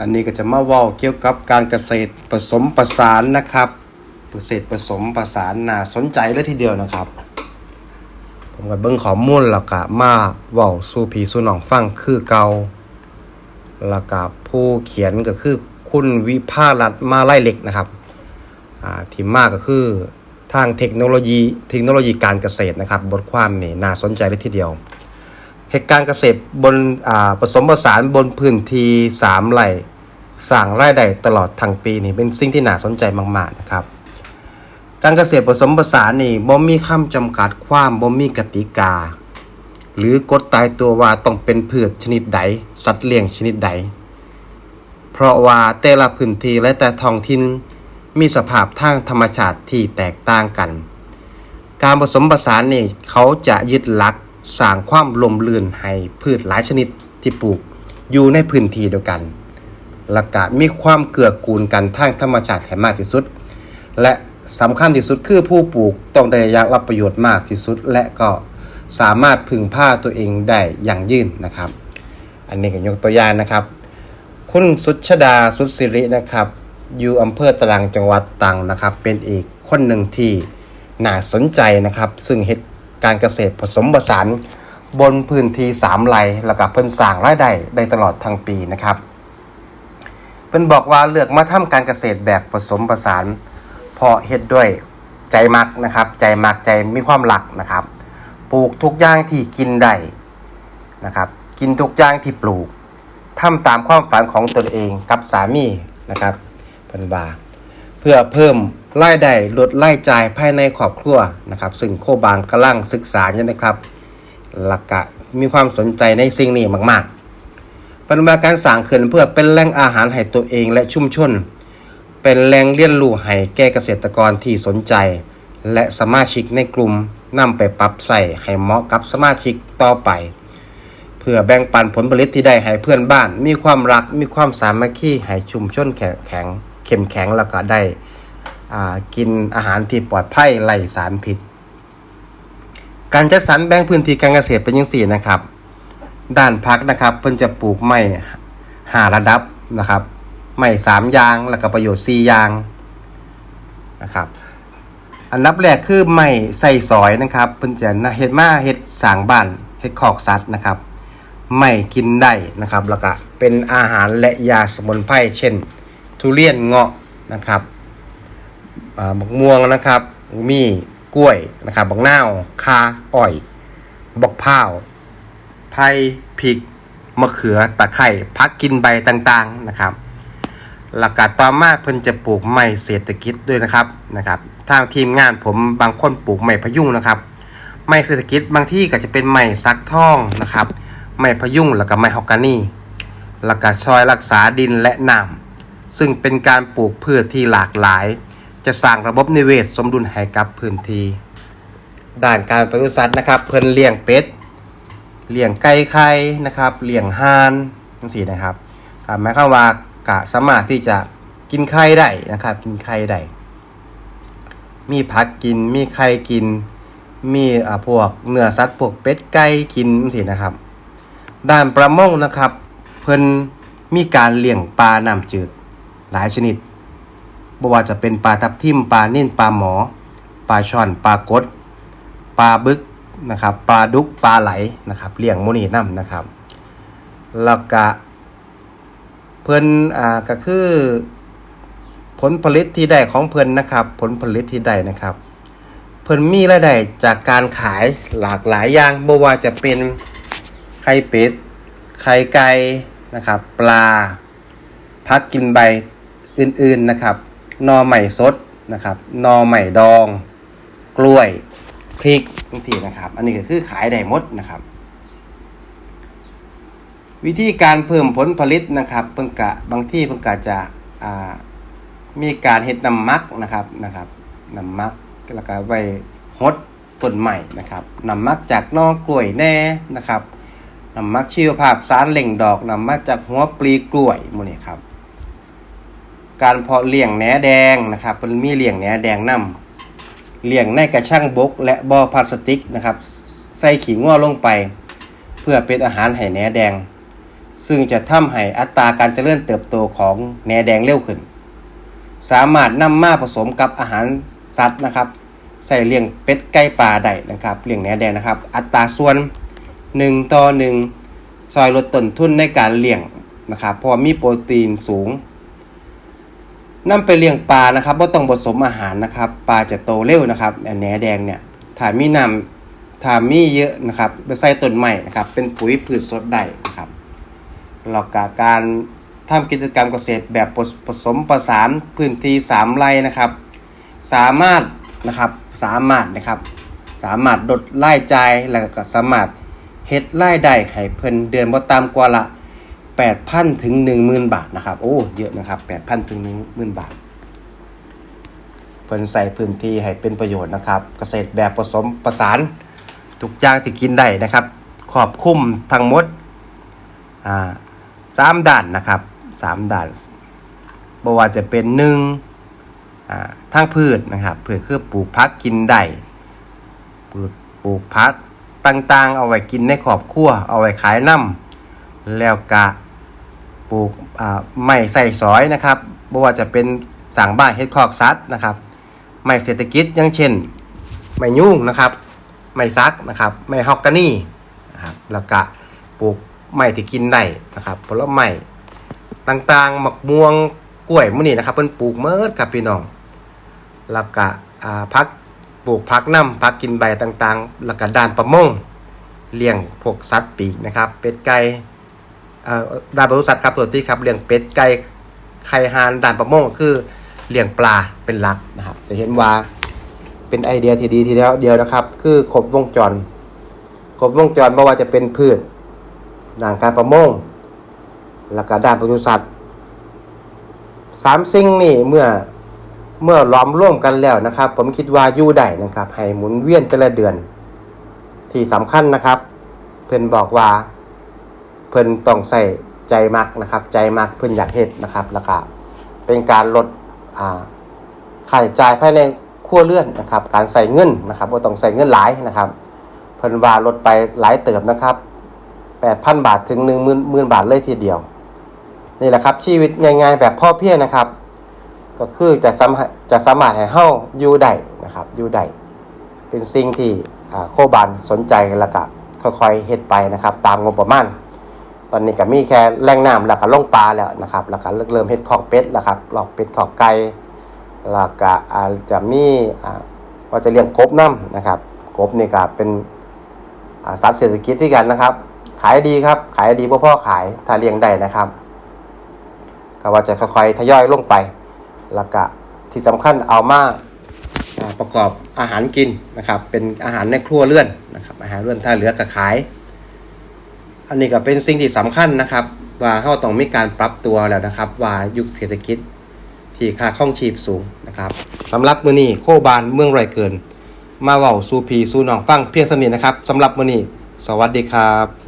อันนี้ก็จะมาว่าเกี่ยวกับการเกษตรผสมประสานนะครับเกษตรผสมประสานน่าสนใจเลยทีเดียวนะครับ ผมก็เบิ่งข้อมูลแล้วก็มาว้าสู่พี่สู่น้องฟังคือเก่าแล้วก็ผู้เขียนก็คือคุณวิภารัตมาไล่เล็กนะครับอ่าที่มากก็คือทางเทคโนโลยีเทคโนโลยีการเกษตรนะครับ บทความนี่น่าสนใจเลยทีเดียว เหตุการณ์เกษตรบนผสมผสานบนพื้นที่สามไร่สร้างรายได้ตลอดทั้งปีนี่เป็นสิ่งที่น่าสนใจมาก ๆนะครับ การเกษตรผสมผสานนี่บ่มีคำจำกัดความบ่มีกติกา หรือกฎตายตัวว่าต้องเป็นพืชชนิดใด สัตว์เลี้ยงชนิดใด เพราะว่าแต่ละพื้นที่และแต่ท้องถิ่นมีสภาพทางธรรมชาติที่แตกต่างกัน การผสมผสานนี่เขาจะยึดหลัก สร้างความลมลื่นให้พืชหลายชนิดที่ปลูกอยู่ในพื้นที่เดียวกันและก็มีความเกื้อกูลกันทางธรรมชาติให้มากที่สุด และสำคัญที่สุดคือผู้ปลูกต้องได้ยักรับประโยชน์มากที่สุด และก็สามารถพึ่งพาตัวเองได้อย่างยืนนะครับ อันนี้ก็ยกตัวอย่างนะครับ คุณสุชดาสุดสิรินะครับ อยู่อำเภอตรังจังหวัดตรังนะครับ เป็นอีกคนหนึ่งที่น่าสนใจนะครับ ซึ่งเหตุ การเกษตรผสมผสานบนพื้นที่สามไร่แล้วก็เพิ่นสร้างรายได้ได้ตลอดทั้งปีนะครับเพิ่นบอกว่าเลือกมาทำการเกษตรแบบผสมผสานเพราะเฮ็ดด้วยใจมักนะครับ ใจมักใจมีความหลักนะครับ ปลูกทุกอย่างที่กินได้นะครับกินทุกอย่างที่ปลูกทำตามความฝันของตนเองกับสามีนะครับเพิ่นว่าเพื่อเพิ่ม รายได้ลดรายจ่ายภายในครอบครัวนะครับ ซึ่งโคบางกำลังศึกษาอยู่นะครับหลักกะมีความสนใจในสิ่งนี้มากๆปฏิบัติการสร้างขึ้นเพื่อเป็นแหล่งอาหารให้ตัวเองและชุมชน เป็นแหล่งเรียนรู้ให้แก่เกษตรกรที่สนใจ และสมาชิกในกลุ่มนำไปปรับใส่ให้เหมาะกับสมาชิกต่อไป เพื่อแบ่งปันผลผลิตที่ได้ให้เพื่อนบ้าน มีความรักมีความสามัคคีให้ชุมชนแข็งแข็งเข้มแข็งแล้วก็ได้ กินอาหารที่ปลอดภัยไร้สารพิษ การจัดสรรแบ่งพื้นที่การเกษตรเป็นยังสี่นะครับ ด้านพักนะครับเพิ่นจะปลูกไม้หาระดับนะครับไม้สามยางแล้วก็ประโยชน์สี่ยางนะครับอันดับแรกคือไม้ใส่สอยนะครับเพิ่นจะนะเฮ็ดมาเฮ็ดสางบ้านเฮ็ดคอกสัตว์นะครับไม้กินได้นะครับ แล้วก็เป็นอาหารและยาสมุนไพรเช่น ทุเรียนเงาะนะครับ บักม่วงนะครับ มีกล้วยนะครับบักนาวคาอ้อยบักพร้าวไผ่พริกมะเขือตะไคร้พักกินใบต่างๆนะครับ หลักการต่อมาเพิ่นจะปลูกไม้เศรษฐกิจด้วยนะครับนะครับทางทีมงานผมบางคนปลูกไม้พะยุงนะครับ ไม้เศรษฐกิจบางที่ก็จะเป็นไม้ซักทองนะครับ ไม้พะยุงแล้วก็ไม้ฮอกกานีแล้วก็ช่วยรักษาดินและน้ำซึ่งเป็นการปลูกพืชที่หลากหลาย จะสร้างระบบนิเวศสมดุลให้กับพื้นที่ด้านการปศุสัตว์นะครับ เพิ่นเลี้ยงเป็ดเลี้ยงไก่ไข่นะครับเลี้ยงห่านทั้งสี่นะครับอ่าหมายความว่ากะสามารถที่จะกินไข่ได้นะครับ กินไข่ได้มีผักกินมีไข่กิน มีอ่าพวกเนื้อสัตว์พวกเป็ดไก่กินทั้งสี่นะครับ ด้านประมงนะครับ เพิ่นมีการเลี้ยงปลาน้ำจืดหลายชนิด บ่ว่าจะเป็นปลาทับทิมปลานิ่นปลาหมอ ปลาช่อนปลากดปลาบึกนะครับ ปลาดุกปลาไหลนะครับเลี้ยงมูนี่น้ำนะครับ แล้วก็เพิ่นอ่าก็คือ ผลผลิตที่ได้ของเพิ่นนะครับ ผลผลิตที่ได้นะครับ เพิ่นมีรายได้จากการขายหลากหลายอย่างบ่ว่าจะเป็นไข่เป็ดไข่ไก่นะครับ ปลาพักกินใบอื่นๆนะครับ นอใหม่สดนะครับนอใหม่ดอง กล้วยพริกทั้งสี่นะครับ อันนี้ก็คือขายได้หมดนะครับ วิธีการเพิ่มผลผลิตนะครับ เพิ่งกะบางที่เพิ่งกะจะมีการเฮ็ดนำมักนะครับนะครับนำมักแล้วก็ไว้ฮดต้นใหม่นะครับนำมักจากนอกกล้วยแน่นะครับนำมักชีวภาพสารเล่งดอกนำมักจากหัวปลีกล้วยมดนี่ครับ การเพาะเลี้ยงแหนแดงนะครับมันมีเลี้ยงแหนแดงนํเลี้ยงในกระช่างบก และบ่อพลาสติกนะครับใส่ขี้งัวลงไป เพื่อเป็นอาหารให้แหนแดง ซึ่งจะทำให้อัตราการเจริญเติบโตของแหนแดงเร็วขึ้น สามารถนำมาผสมกับอาหารสัตว์นะครับใส่เลี้ยงเป็ดไก่ปลาได้นะครับเลี้ยงแหนแดงนะครับ อัตราส่วน 1 ต่อ 1 ซอยลดต้นทุนในการเลี้ยงนะครับเพราะมีโปรตีนสูง นำไปเลี้ยงปลานะครับว่าต้องผสมอาหารนะครับ ปลาจะโตเร็วนะครับแหนแดงเนี่ยถ้ามีน้ำถ้ามีเยอะนะครับไปใส่ต้นไม้นะครับ เป็นปุ๋ยพืชสดได้นะครับแล้วก็การทำกิจกรรมเกษตรแบบผสมประสานพื้นที่3ไร่นะครับ สามารถนะครับสามารถนะครับ สามารถลดรายจ่ายแล้วก็สามารถเฮ็ดรายได้ให้เพิ่นเดือนบ่ต่ำกว่าละ 8,000 ถึง 10,000 บาทนะครับ โอ้ เยอะนะครับ 8,000 ถึง 10,000 บาท เพิ่นใส่พื้นที่ให้เป็นประโยชน์นะครับ เกษตรแบบผสมประสาน ทุกอย่างที่กินได้นะครับครอบคลุมทั้งหมด อ่าสามด้านนะครับสามด้านบ่ว่าจะเป็นหนึ่งอ่าทางพืชนะครับพืชคือปลูกผักกินได้ปลูกปลูกผักต่างๆ เอาไว้กินในครอบครัว เอาไว้ขายน้ำแล้วก็ ปลูกไม้ใส่สอยนะครับบ่ว่าจะเป็นสร้างบ้านเฮ็ดคอกสัตว์นะครับไม้เศรษฐกิจอย่างเช่นไม้ยุ่งนะครับไม้ซักนะครับไม้ฮอกกานี่นะครับแล้วก็ปลูกไม้ที่กินได้นะครับผลไม้ต่างๆหมักม่วงกล้วยมื้อนี้นะครับเพิ่นปลูกเมิดครับพี่น้องแล้วก็พักปลูกพักน้ำพักกินใบต่างๆ แล้วก็ด้านประมงเลี้ยงพวกสัตว์ปีกนะครับ เป็ดไก่ ด้านปศุสัตว์ครับตัวที่ครับเลี้ยงเป็ดไก่ไข่ห่านด้านประมงคือเลี้ยงปลาเป็นหลักนะครับ จะเห็นว่าเป็นไอเดียที่ดีทีเดียวเดียวนะครับ คือครบวงจรครบวงจรไม่ว่าจะเป็นพืชด้านการประมงแล้วก็ด้านปศุสัตว์สามสิ่งนี่เมื่อเมื่อล้อมร่วมกันแล้วนะครับ ผมคิดว่าอยู่ได้นะครับ ให้หมุนเวียนแต่ละเดือน ที่สำคัญนะครับ เพิ่นบอกว่า พิ่นต้องใส่ใจมักนะครับ ใจมักเพิ่นอยากเฮ็ดนะครับแล้วก็เป็นการลดอ่าค่าใช้จ่ายภายในครัวเรือนนะครับ การใส่เงินนะครับว่าต้องใส่เงินหลายนะครับเพิ่นว่าลดไปหลายเติบนะครับ8,000บาทถึง1 0 0 0 0บาทเลยทีเดียว นี่แหละครับชีวิตง่ายๆแบบพ่อเพียงนะครับ ก็คือจะสามารถจะสามารถให้เฮาอยู่ได้นะครับอยู่ได้เป็นสิ่งที่อ่าโคบานสนใจแล้วก็ค่อยๆเฮ็ดไปนะครับ ตามงบประมาณ ตอนนี้ก็มีแค่แรงน้ำแล้วก็ลงปลาแล้วนะครับ แล้วก็เริ่มเฮ็ดคอกเป็ดแล้วครับหลอกเป็ดคอกไก่แล้วก็อาจจะมีว่าจะเลี้ยงกบน้ำนะครับกบนี่ก็เป็นอ่าสัตว์เศรษฐกิจที่กันนะครับ ขายดีครับ ขายดีพ่อพ่อขายถ้าเลี้ยงได้นะครับก็ว่าจะค่อยๆทยอยลงไป แล้วก็ที่สำคัญเอามาอ่าประกอบอาหารกินนะครับ เป็นอาหารในครัวเรือนนะครับ อาหารเรือนถ้าเหลือก็ขาย อันนี้ก็เป็นสิ่งที่สำคัญนะครับ ว่าเขาต้องมีการปรับตัวแล้วนะครับ ว่ายุคเศรษฐกิจที่ค่าข้องชีพสูงนะครับสำหรับมือนี้โคบานเมืองไรเกิน มาเว่าสูพีสู่น้องฟังเพียงสนิทนะครับสำหรับมือนี้สวัสดีครับ